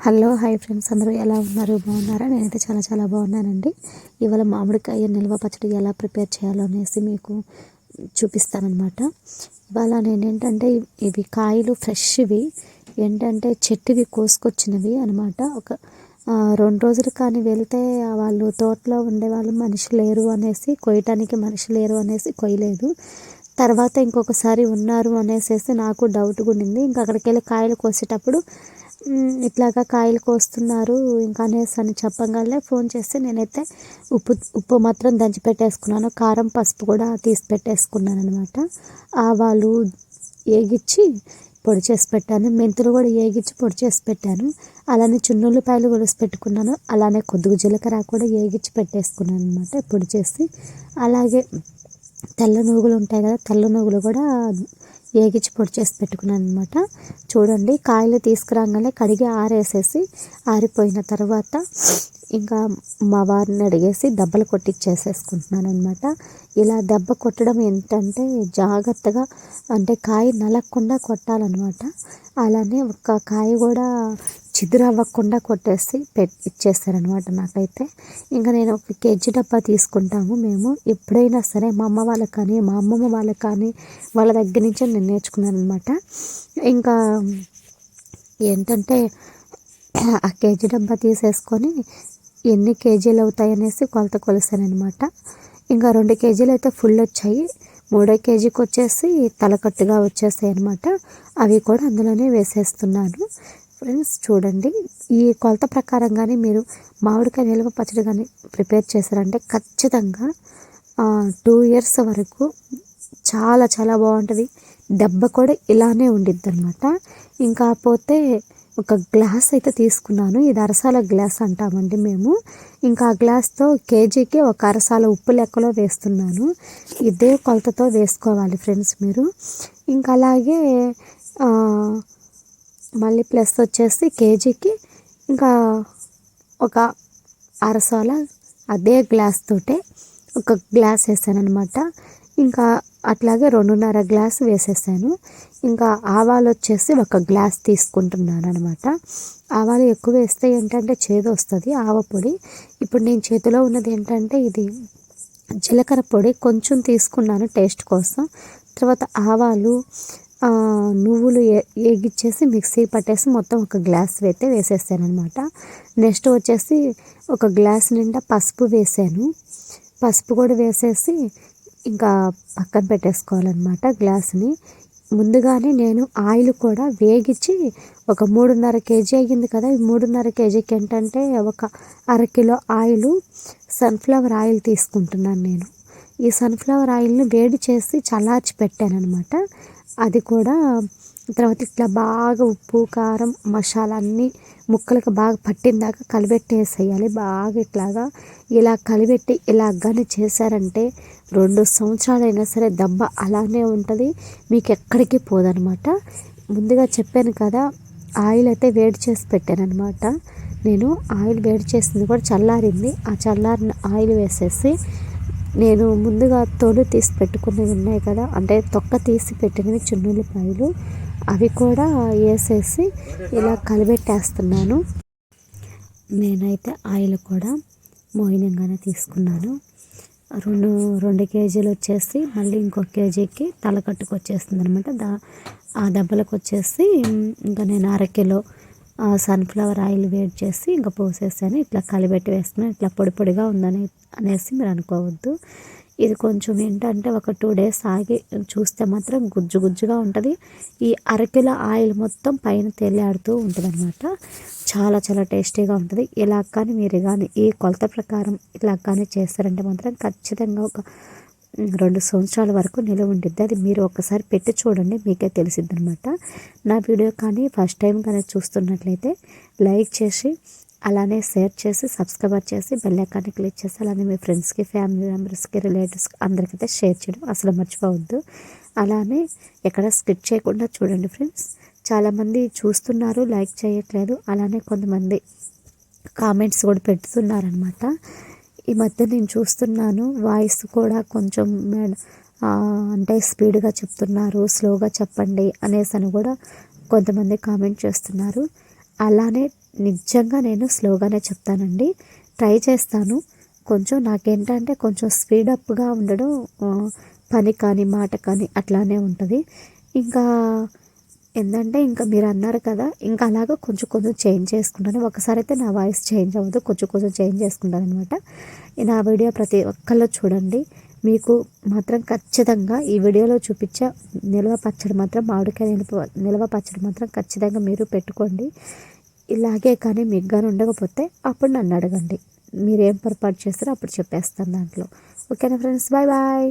Hello hi friends. అందరూ ఎలా ఉన్నారు? బాగున్నారా? నేనైతే చాలా చాలా బాగున్నానండి. ఇవాళ మామిడికాయ నిల్వ పచ్చడి ఎలా ప్రిపేర్ చేయాలో అనేసి మీకు చూపిస్తానమాట ఇవాళ నేనేంటంటే ఇవి కాయలు ఫ్రెష్వి ఏంటంటే చెట్టువి కోసుకొచ్చినవి అనమాట ఒక రెండు రోజులు కానీ వెళ్తే వాళ్ళు తోటలో ఉండేవాళ్ళు మనిషి లేరు అనేసి కొయ్యటానికి మనిషి లేరు అనేసి కొయ్యలేదు. తర్వాత ఇంకొకసారి ఉన్నారు అనేసి నాకు డౌట్ ఉండింది ఇంకా అక్కడికి వెళ్ళి కాయలు కోసేటప్పుడు ఇట్లాగా కాయలు కోస్తున్నారు. ఇంకా అనేసి అని చెప్పగానే ఫోన్ చేస్తే నేనైతే ఉప్పు ఉప్పు మాత్రం దంచి పెట్టేసుకున్నాను. కారం పసుపు కూడా తీసి పెట్టేసుకున్నాను అనమాట ఆవాలు ఏగిచ్చి పొడి చేసి పెట్టాను. మెంతులు కూడా ఏగిచ్చి పొడి చేసి పెట్టాను. అలానే చున్నుల్లిపాయలు కొలిసి పెట్టుకున్నాను. అలానే కొద్దిగా జీలకర్ర కూడా ఏగిచ్చి పెట్టేసుకున్నాను అనమాట పొడి చేసి. అలాగే తెల్ల నువ్వులు ఉంటాయి కదా తెల్ల నువ్వులు కూడా వేగించి పొడి చేసి పెట్టుకున్నాను అనమాట చూడండి కాయలు తీసుకురాగానే కడిగి ఆరేసేసి ఆరిపోయిన తర్వాత ఇంకా మా వారిని అడిగేసి దెబ్బలు కొట్టిచ్చేసేసుకుంటున్నాను అనమాట ఇలా దెబ్బ కొట్టడం ఏంటంటే జాగ్రత్తగా అంటే కాయ నలగకుండా కొట్టాలన్నమాట. అలానే ఒక కాయ కూడా చిదురవ్వకుండా కొట్టేసి పెట్ ఇచ్చేస్తారనమాట నాకైతే. ఇంకా నేను ఒక కేజీ డబ్బా తీసుకుంటాము మేము. ఎప్పుడైనా సరే మా అమ్మ వాళ్ళకి కానీ మా అమ్మమ్మ వాళ్ళకి కానీ వాళ్ళ దగ్గర నుంచే నేను నేర్చుకున్నాను అనమాట ఇంకా ఏంటంటే ఆ కేజీ డబ్బా తీసేసుకొని ఎన్ని కేజీలు అవుతాయి అనేసి కొలత కొలిసానమాట ఇంకా రెండు కేజీలు అయితే ఫుల్ వచ్చాయి. మూడో కేజీకి వచ్చేసి తలకట్టుగా వచ్చేస్తాయి అనమాట అవి కూడా అందులోనే వేసేస్తున్నాను. ఫ్రెండ్స్ చూడండి. ఈ కొలత ప్రకారంగానే మీరు మామిడికాయ నిల్వ పచ్చడి కానీ ప్రిపేర్ చేశారంటే ఖచ్చితంగా టూ ఇయర్స్ వరకు చాలా చాలా బాగుంటుంది. దెబ్బ కూడా ఇలానే ఉండిద్ది అనమాట ఇంకా పోతే ఒక గ్లాస్ అయితే తీసుకున్నాను. ఇది అరసాల గ్లాస్ అంటామండి మేము. ఇంకా ఆ గ్లాస్తో కేజీకి ఒక అరసాల ఉప్పు లెక్కలో వేస్తున్నాను. ఇదే కొలతతో వేసుకోవాలి ఫ్రెండ్స్ మీరు. ఇంకా అలాగే మళ్ళీ ప్లస్ వచ్చేసి కేజీకి ఇంకా ఒక అరసోల అదే గ్లాస్ తోటే ఒక గ్లాస్ వేసాను అనమాట ఇంకా అట్లాగే రెండున్నర గ్లాస్ వేసేసాను. ఇంకా ఆవాలు వచ్చేసి ఒక గ్లాస్ తీసుకుంటున్నాను అనమాట ఆవాలు ఎక్కువ వేస్తే ఏంటంటే చేదు వస్తుంది ఆవ పొడి. ఇప్పుడు నేను చేతిలో ఉన్నది ఏంటంటే ఇది జీలకర్ర పొడి కొంచెం తీసుకున్నాను టేస్ట్ కోసం. తర్వాత ఆవాలు నువ్వులు వేగిచ్చేసి మిక్సీ పట్టేసి మొత్తం ఒక గ్లాస్ అయితే వేసేసానమాట నెక్స్ట్ వచ్చేసి ఒక గ్లాస్ నిండా పసుపు వేసాను. పసుపు కూడా వేసేసి ఇంకా పక్కన పెట్టేసుకోవాలన్నమాట గ్లాస్ని. ముందుగానే నేను ఆయిల్ కూడా వేగించి ఒక మూడున్నర కేజీ అయ్యింది కదా ఈ మూడున్నర కేజీకి ఏంటంటే ఒక అరకిలో ఆయిల్ సన్ఫ్లవర్ ఆయిల్ తీసుకుంటున్నాను నేను. ఈ సన్ఫ్లవర్ ఆయిల్ని వేడి చేసి చల్లార్చి పెట్టాను అనమాట అది కూడా తర్వాత ఇట్లా బాగా ఉప్పు కారం మసాలా అన్నీ ముక్కలకు బాగా పట్టిందాక కలిపెట్టేసేయాలి. బాగా ఇట్లాగా ఇలా కలిపెట్టి ఇలాగానే చేశారంటే రెండు సంవత్సరాలైనా సరే దెబ్బ అలానే ఉంటుంది. మీకు ఎక్కడికి పోదనమాట ముందుగా చెప్పాను కదా ఆయిల్ అయితే వేడి చేసి పెట్టాను అనమాట నేను ఆయిల్ వేడి చేసింది కూడా చల్లారింది. ఆ చల్లారిన ఆయిల్ వేసేసి నేను ముందుగా తోలు తీసి పెట్టుకునేవి ఉన్నాయి కదా అంటే తొక్క తీసి పెట్టినవి చున్నుల్లిపాయలు అవి కూడా వేసేసి ఇలా కలిపెట్టేస్తున్నాను. నేనైతే ఆయిల్ కూడా మోయినంగానే తీసుకున్నాను. రెండు రెండు కేజీలు వచ్చేసి మళ్ళీ ఇంకో కేజీకి తలకట్టుకు వచ్చేస్తుంది అనమాట దా ఆ దెబ్బలకు వచ్చేసి ఇంకా నేను అరకిలో సన్ఫ్లవర్ ఆయిల్ వేడి చేసి ఇంకా పోసేసాను. ఇట్లా కలిపెట్టి వేస్తున్నాను ఇట్లా పొడి పొడిగా ఉందని అనేసి మీరు అనుకోవద్దు. ఇది కొంచెం ఏంటంటే ఒక టూ డేస్ ఆగి చూస్తే మాత్రం గుజ్జు గుజ్జుగా ఉంటుంది. ఈ అరకిల ఆయిల్ మొత్తం పైన తేలియాడుతూ ఉంటుంది అనమాట చాలా చాలా టేస్టీగా ఉంటుంది. ఇలా కానీ మీరు కానీ ఈ కొలత ప్రకారం ఇలా కానీ చేస్తారంటే మాత్రం ఖచ్చితంగా ఒక రెండు సంవత్సరాల వరకు నిలవ ఉంటుంది అది మీరు ఒకసారి పెట్టి చూడండి మీకే తెలిసిద్ది అనమాట నా వీడియో కానీ ఫస్ట్ టైం కానీ చూస్తున్నట్లయితే లైక్ చేసి అలానే షేర్ చేసి సబ్స్క్రైబర్ చేసి బెల్ ఐకాన్ని క్లిక్ చేసి అలానే మీ ఫ్రెండ్స్కి ఫ్యామిలీ మెంబర్స్కి రిలేటివ్స్కి అందరికైతే షేర్ చేయడం అసలు మర్చిపోవద్దు. అలానే ఎక్కడ స్కిప్ చేయకుండా చూడండి ఫ్రెండ్స్. చాలామంది చూస్తున్నారు లైక్ చేయట్లేదు. అలానే కొంతమంది కామెంట్స్ కూడా పెడుతున్నారనమాట. ఈ మధ్య నేను చూస్తున్నాను వాయిస్ కూడా కొంచెం అంటే స్పీడ్గా చెప్తున్నారు స్లోగా చెప్పండి అనేసి అని కూడా కొంతమంది కామెంట్ చేస్తున్నారు. అలానే నిజంగా నేను స్లోగానే చెప్తానండి. ట్రై చేస్తాను. కొంచెం నాకేంటంటే కొంచెం స్పీడప్గా ఉండడం పని కానీ మాట కానీ అట్లానే ఉంటుంది. ఇంకా ఏంటంటే ఇంకా మీరు అన్నారు కదా ఇంకా అలాగా కొంచెం కొంచెం చేంజ్ చేసుకుంటాను. ఒకసారి అయితే నా వాయిస్ చేంజ్ అవ్వదు కొంచెం కొంచెం చేంజ్ చేసుకుంటాను అనమాట నా వీడియో ప్రతి ఒక్కళ్ళు చూడండి. మీకు మాత్రం ఖచ్చితంగా ఈ వీడియోలో చూపించే నిల్వ పచ్చడి మాత్రం మామిడికాయ నిల్వ నిల్వ పచ్చడి మాత్రం ఖచ్చితంగా మీరు పెట్టుకోండి. ఇలాగే కానీ మీకు కానీ ఉండకపోతే అప్పుడు నన్ను అడగండి. మీరు ఏం పొరపాటు చేస్తారో అప్పుడు చెప్పేస్తాను దాంట్లో. ఓకేనా ఫ్రెండ్స్? Bye bye.